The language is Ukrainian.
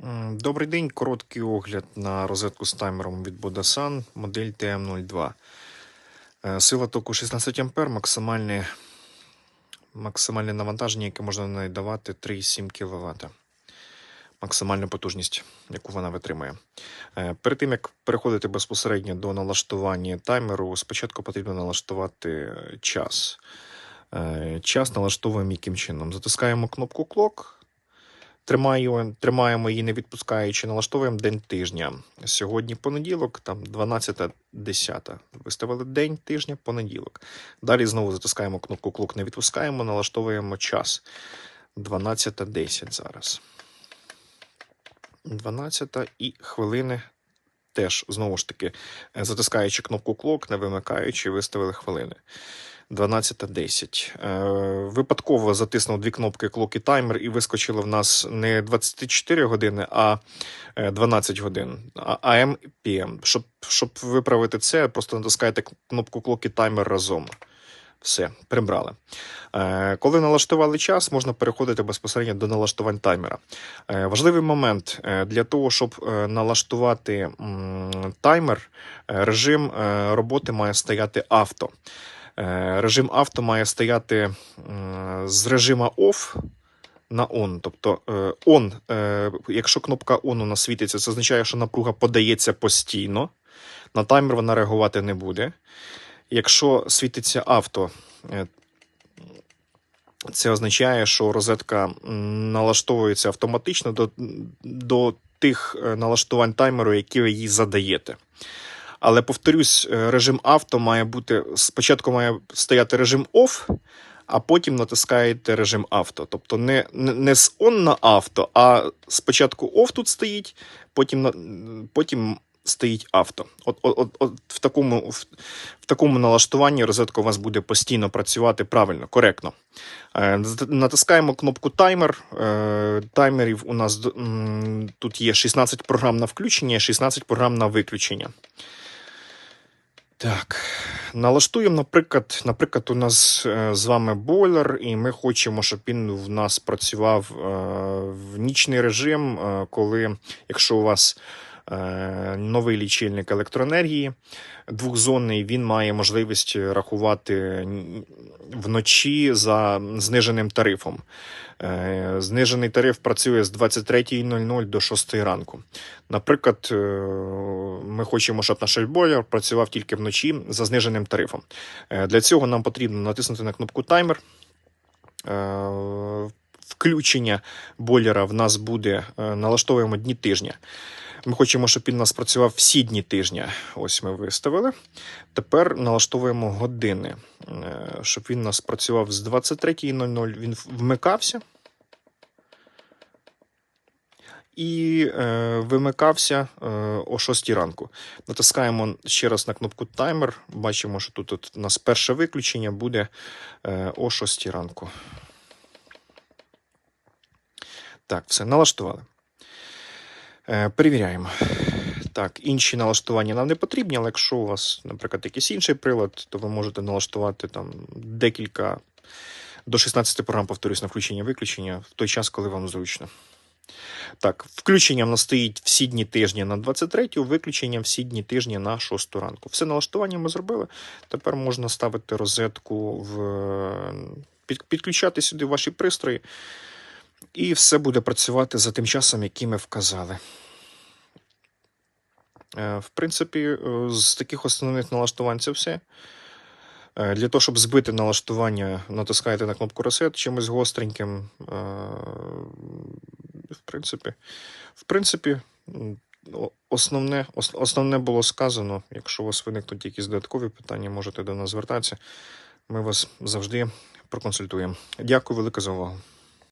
М, Добрий день. Короткий огляд на розетку з таймером від Bodasan, модель TM02. Е, Сила току 16 А, максимальне, максимальне навантаження, яке можна на неї давати 3,7 кВт. Максимальна потужність, яку вона витримує. Е, Перед тим як переходити безпосередньо до налаштування таймеру, спочатку потрібно налаштувати е, час. Е, Час налаштовуємо яким чином. Затискаємо кнопку Clock. Тримаємо, тримаємо її не відпускаючи, налаштовуємо день тижня. Сьогодні понеділок, там 12.10. Виставили день тижня, понеділок. Далі знову затискаємо кнопку клок, не відпускаємо, налаштовуємо час. 12.10 зараз. 12 і хвилини теж, знову ж таки, затискаючи кнопку клок, не вимикаючи, виставили хвилини. 12.10. Е, випадково затиснув дві кнопки клок і таймер, і вискочило в нас не 24 години, а е, 12 годин. А- АМ і ПМ. Щоб, щоб виправити це, просто натискаєте кнопку клок і таймер разом. Все, прибрали. Е, коли налаштували час, можна переходити безпосередньо до налаштувань таймера. Е, важливий момент е, для того, щоб е, налаштувати таймер, е, режим е, роботи має стояти авто. Е, Режим авто має стояти з режима OFF на ON. Тобто е, ON, е, якщо кнопка ON у нас світиться, це означає, що напруга подається постійно. На таймер вона реагувати не буде. Якщо світиться авто, це означає, що розетка налаштовується автоматично до, до тих налаштувань таймеру, які ви їй задаєте. Але повторюсь, е, режим авто має бути спочатку має стояти режим OFF, а потім натискаєте режим авто. Тобто не, не, з on на авто, а спочатку OFF тут стоїть, потім, потім стоїть авто. От, от, от, от в, такому, в, в такому налаштуванні розетка у вас буде постійно працювати правильно, коректно. Е, Натискаємо кнопку таймер. Е, Таймерів у нас тут є 16 програм на включення, 16 програм на виключення. Так, налаштуємо, наприклад, наприклад, у нас е, з вами бойлер, і ми хочемо, щоб він в нас працював е, в нічний режим, е, коли, якщо у вас новий лічильник електроенергії двохзонний, він має можливість рахувати вночі за зниженим тарифом. Е, Знижений тариф працює з 23.00 до 6 ранку. Наприклад, е, ми хочемо, щоб наш бойлер працював тільки вночі за зниженим тарифом. Е, Для цього нам потрібно натиснути на кнопку таймер. Включення бойлера в нас буде, налаштовуємо дні тижня. Ми хочемо, щоб він у нас працював всі дні тижня. Ось ми виставили. Тепер налаштовуємо години, е, щоб він у нас працював з 23.00. Він вмикався. І е, вимикався е, о 6 ранку. Натискаємо ще раз на кнопку таймер. Бачимо, що тут, у нас перше виключення буде е, о 6 ранку. Так, все, налаштували. Е, перевіряємо. Так, інші налаштування нам не потрібні, але якщо у вас, наприклад, якийсь інший прилад, то ви можете налаштувати там декілька до 16 програм, повторюсь, на включення-виключення в той час, коли вам зручно. Так, включення в нас стоїть всі дні тижня на 23, виключення всі дні тижня на 6 ранку. Все налаштування ми зробили. Тепер можна ставити розетку в підключати сюди ваші пристрої, і все буде працювати за тим часом, який ми вказали. Е, В принципі, е, з таких основних налаштувань це все. Е, Для того, щоб збити налаштування, натискаєте на кнопку Reset чимось гостреньким. В принципі, в принципі, основне, основне було сказано. Якщо у вас виникнуть якісь додаткові питання, можете до нас звертатися. Ми вас завжди проконсультуємо. Дякую велике за увагу.